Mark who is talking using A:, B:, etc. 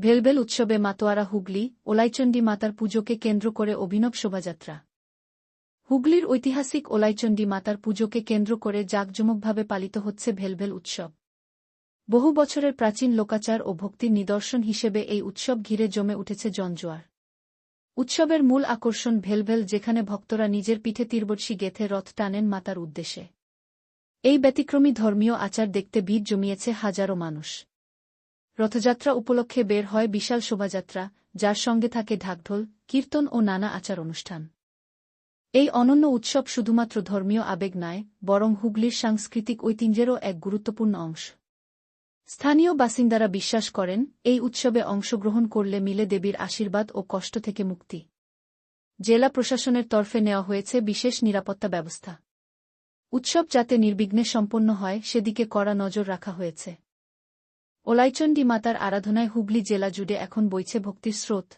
A: ভেলভেল উৎসবে মাতোয়ারা হুগলি ওলাইচণ্ডী মাতার পুজোকে কেন্দ্র করে অভিনব শোভাযাত্রা। হুগলির ঐতিহাসিক ওলাইচণ্ডী মাতার পুজোকে কেন্দ্র করে জাঁকজমকভাবে পালিত হচ্ছে ভেলভেল উৎসব। বহু বছরের প্রাচীন লোকাচার ও ভক্তির নিদর্শন হিসেবে এই উৎসব ঘিরে জমে উঠেছে জঞ্জোয়ার। উৎসবের মূল আকর্ষণ ভেলভেল যেখানে ভক্তরা নিজের পিঠে তীরবর্ষী গেথে রথ টানেন মাতার উদ্দেশ্যে। এই ব্যতিক্রমী ধর্মীয় আচার দেখতে ভিড় জমিয়েছে হাজারো মানুষ। রথযাত্রা উপলক্ষে বের হয় বিশাল শোভাযাত্রা, যার সঙ্গে থাকে ঢাকঢোল, কীর্তন ও নানা আচার অনুষ্ঠান এই অনন্য উৎসব শুধুমাত্র ধর্মীয় আবেগ নয়, বরং হুগলির সাংস্কৃতিক ঐতিহ্যেরও এক গুরুত্বপূর্ণ অংশ। স্থানীয় বাসিন্দারা বিশ্বাস করেন, এই উৎসবে অংশগ্রহণ করলে মিলে দেবীর আশীর্বাদ ও কষ্ট থেকে মুক্তি। জেলা প্রশাসনের তরফে নেওয়া হয়েছে বিশেষ নিরাপত্তা ব্যবস্থা। উৎসব যাতে নির্বিঘ্নে সম্পন্ন হয়, সেদিকে কড়া নজর রাখা হয়েছে। ওলাইচণ্ডী মাতার আরাধনায় হুগলি জেলা জুড়ে এখন বইছে ভক্তির স্রোত।